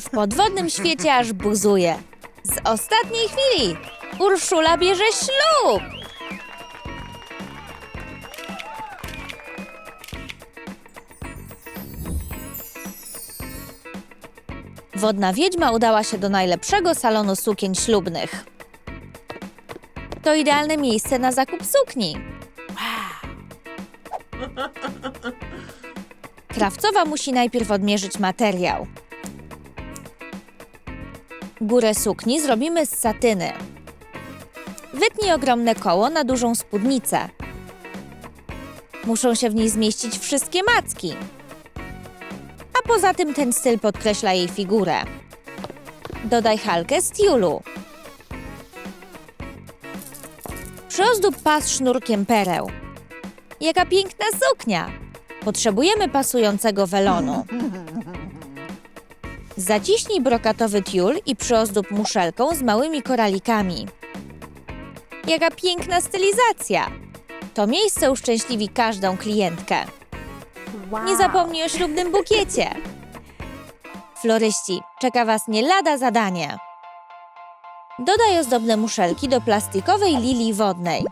W podwodnym świecie aż buzuje. Z ostatniej chwili Urszula bierze ślub! Wodna wiedźma udała się do najlepszego salonu sukien ślubnych. To idealne miejsce na zakup sukni. Krawcowa musi najpierw odmierzyć materiał. Górę sukni zrobimy z satyny. Wytnij ogromne koło na dużą spódnicę. Muszą się w niej zmieścić wszystkie macki. A poza tym ten styl podkreśla jej figurę. Dodaj halkę z tiulu. Przyozdób pas sznurkiem pereł. Jaka piękna suknia! Potrzebujemy pasującego welonu. Zaciśnij brokatowy tiul i przyozdób muszelką z małymi koralikami. Jaka piękna stylizacja! To miejsce uszczęśliwi każdą klientkę. Nie zapomnij o ślubnym bukiecie. Floryści, czeka Was nie lada zadanie. Dodaj ozdobne muszelki do plastikowej lilii wodnej.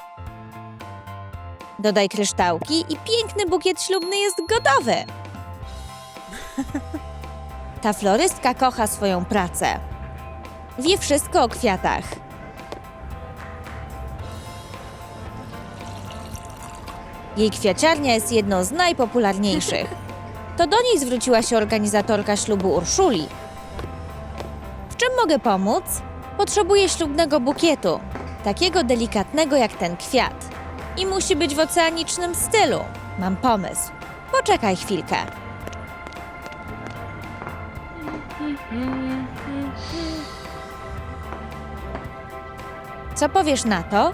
Dodaj kryształki i piękny bukiet ślubny jest gotowy. Ta florystka kocha swoją pracę. Wie wszystko o kwiatach. Jej kwiaciarnia jest jedną z najpopularniejszych. To do niej zwróciła się organizatorka ślubu Urszuli. W czym mogę pomóc? Potrzebuję ślubnego bukietu, takiego delikatnego jak ten kwiat. I musi być w oceanicznym stylu. Mam pomysł. Poczekaj chwilkę. Co powiesz na to?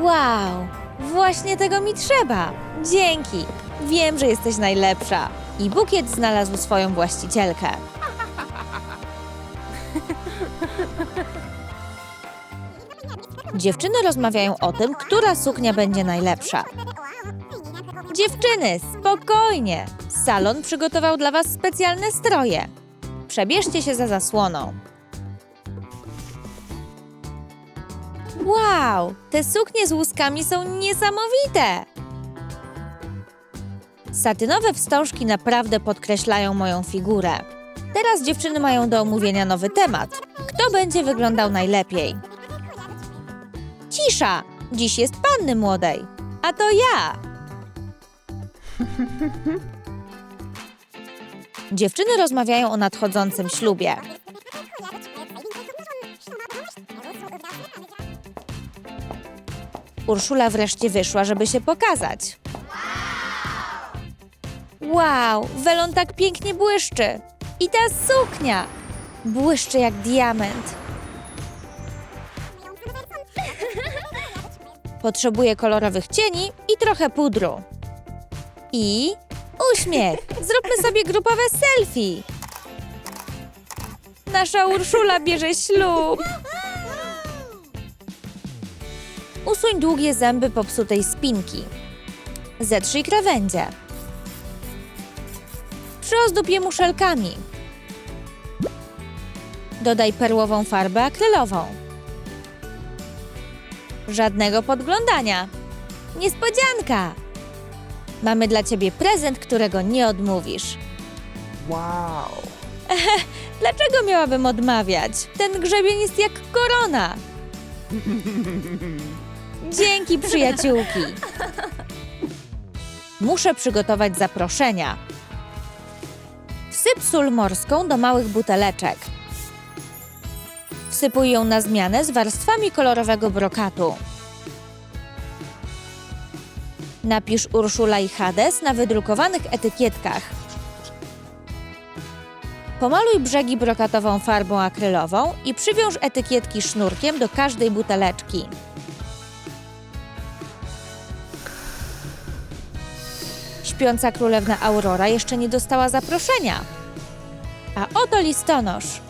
Wow, właśnie tego mi trzeba. Dzięki. Wiem, że jesteś najlepsza. I bukiet znalazł swoją właścicielkę. Dziewczyny rozmawiają o tym, która suknia będzie najlepsza. Dziewczyny, spokojnie! Salon przygotował dla Was specjalne stroje. Przebierzcie się za zasłoną. Wow, te suknie z łuskami są niesamowite! Satynowe wstążki naprawdę podkreślają moją figurę. Teraz dziewczyny mają do omówienia nowy temat. Kto będzie wyglądał najlepiej? Cisza! Dziś jest panny młodej. A to ja! Dziewczyny rozmawiają o nadchodzącym ślubie. Urszula wreszcie wyszła, żeby się pokazać. Wow, welon tak pięknie błyszczy. I ta suknia błyszczy jak diament. Potrzebuję kolorowych cieni i trochę pudru. I uśmiech. Zróbmy sobie grupowe selfie. Nasza Urszula bierze ślub. Usuń długie zęby popsutej spinki. Zetrzyj krawędzie. Przyozdób je muszelkami. Dodaj perłową farbę akrylową. Żadnego podglądania. Niespodzianka! Mamy dla ciebie prezent, którego nie odmówisz. Wow. Dlaczego miałabym odmawiać? Ten grzebień jest jak korona. Dzięki, przyjaciółki. Muszę przygotować zaproszenia. Wsyp sól morską do małych buteleczek. Wsypuj ją na zmianę z warstwami kolorowego brokatu. Napisz Urszula i Hades na wydrukowanych etykietkach. Pomaluj brzegi brokatową farbą akrylową i przywiąż etykietki sznurkiem do każdej buteleczki. Śpiąca królewna Aurora jeszcze nie dostała zaproszenia. A oto listonosz.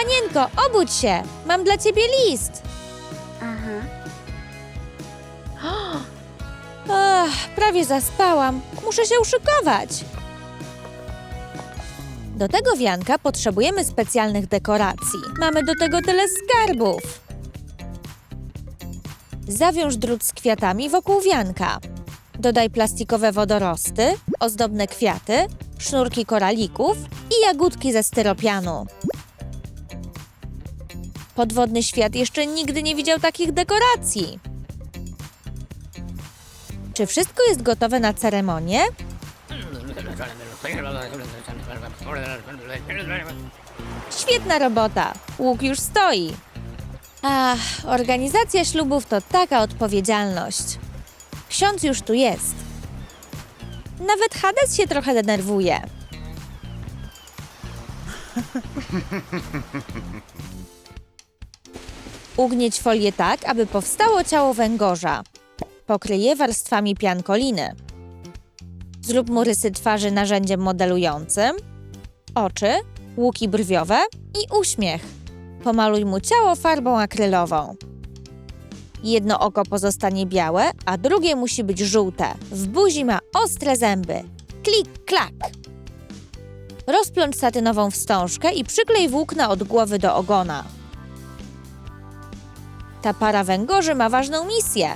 Panienko, obudź się! Mam dla ciebie list! Aha. Ach, prawie zaspałam. Muszę się uszykować. Do tego wianka potrzebujemy specjalnych dekoracji. Mamy do tego tyle skarbów. Zawiąż drut z kwiatami wokół wianka. Dodaj plastikowe wodorosty, ozdobne kwiaty, sznurki koralików i jagódki ze styropianu. Podwodny świat jeszcze nigdy nie widział takich dekoracji. Czy wszystko jest gotowe na ceremonię? Świetna robota! Łuk już stoi. Ach, organizacja ślubów to taka odpowiedzialność. Ksiądz już tu jest. Nawet Hades się trochę denerwuje. Ugnieć folię tak, aby powstało ciało węgorza. Pokryj je warstwami piankoliny. Zrób mu rysy twarzy narzędziem modelującym, oczy, łuki brwiowe i uśmiech. Pomaluj mu ciało farbą akrylową. Jedno oko pozostanie białe, a drugie musi być żółte. W buzi ma ostre zęby. Klik, klak. Rozplącz satynową wstążkę i przyklej włókna od głowy do ogona. Ta para węgorzy ma ważną misję.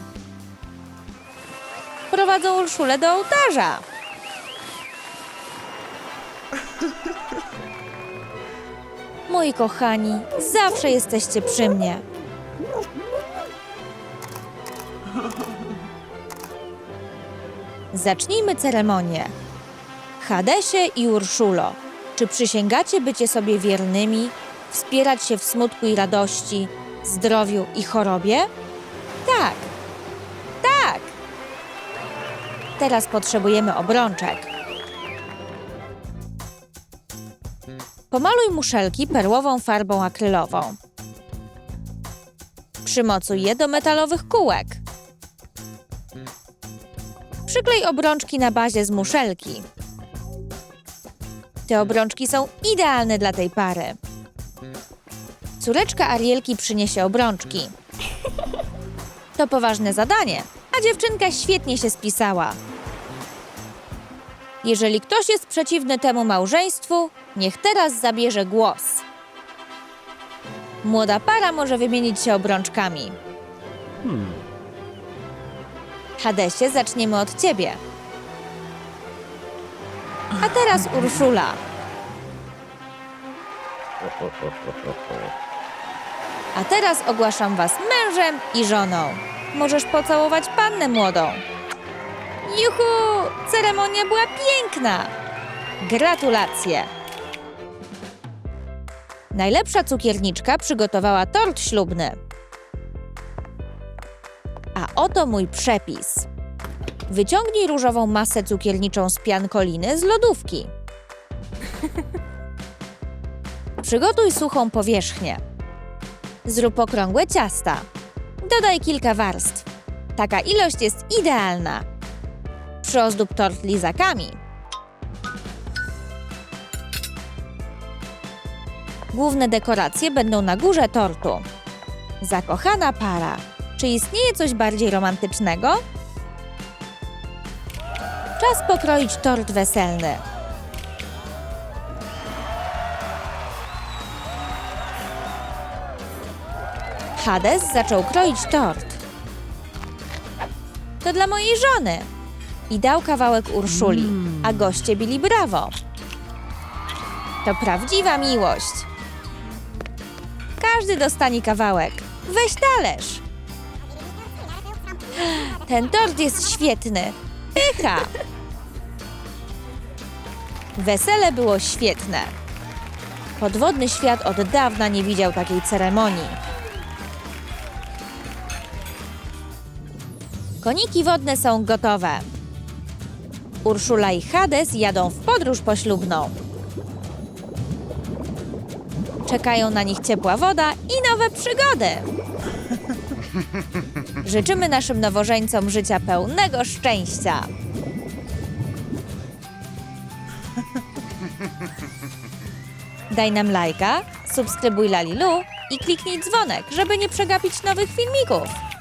Prowadzą Urszulę do ołtarza. Moi kochani, zawsze jesteście przy mnie. Zacznijmy ceremonię. Hadesie i Urszulo, czy przysięgacie bycie sobie wiernymi, wspierać się w smutku i radości, zdrowiu i chorobie? Tak. Tak. Teraz potrzebujemy obrączek. Pomaluj muszelki perłową farbą akrylową. Przymocuj je do metalowych kółek. Przyklej obrączki na bazie z muszelki. Te obrączki są idealne dla tej pary. Córeczka Arielki przyniesie obrączki. To poważne zadanie, a dziewczynka świetnie się spisała. Jeżeli ktoś jest przeciwny temu małżeństwu, niech teraz zabierze głos. Młoda para może wymienić się obrączkami. Hadesie, zaczniemy od ciebie. A teraz Urszula. A teraz ogłaszam was mężem i żoną. Możesz pocałować pannę młodą. Juhu! Ceremonia była piękna! Gratulacje! Najlepsza cukierniczka przygotowała tort ślubny. A oto mój przepis. Wyciągnij różową masę cukierniczą z piankoliny z lodówki. Przygotuj suchą powierzchnię. Zrób okrągłe ciasta. Dodaj kilka warstw. Taka ilość jest idealna. Przyozdób tort lizakami. Główne dekoracje będą na górze tortu. Zakochana para. Czy istnieje coś bardziej romantycznego? Czas pokroić tort weselny. Hades zaczął kroić tort. To dla mojej żony. I dał kawałek Urszuli, a goście bili brawo. To prawdziwa miłość. Każdy dostanie kawałek. Weź talerz. Ten tort jest świetny. Pycha. Wesele było świetne. Podwodny świat od dawna nie widział takiej ceremonii. Koniki wodne są gotowe. Urszula i Hades jadą w podróż poślubną. Czekają na nich ciepła woda i nowe przygody. Życzymy naszym nowożeńcom życia pełnego szczęścia. Daj nam lajka, subskrybuj Lalilu i kliknij dzwonek, żeby nie przegapić nowych filmików.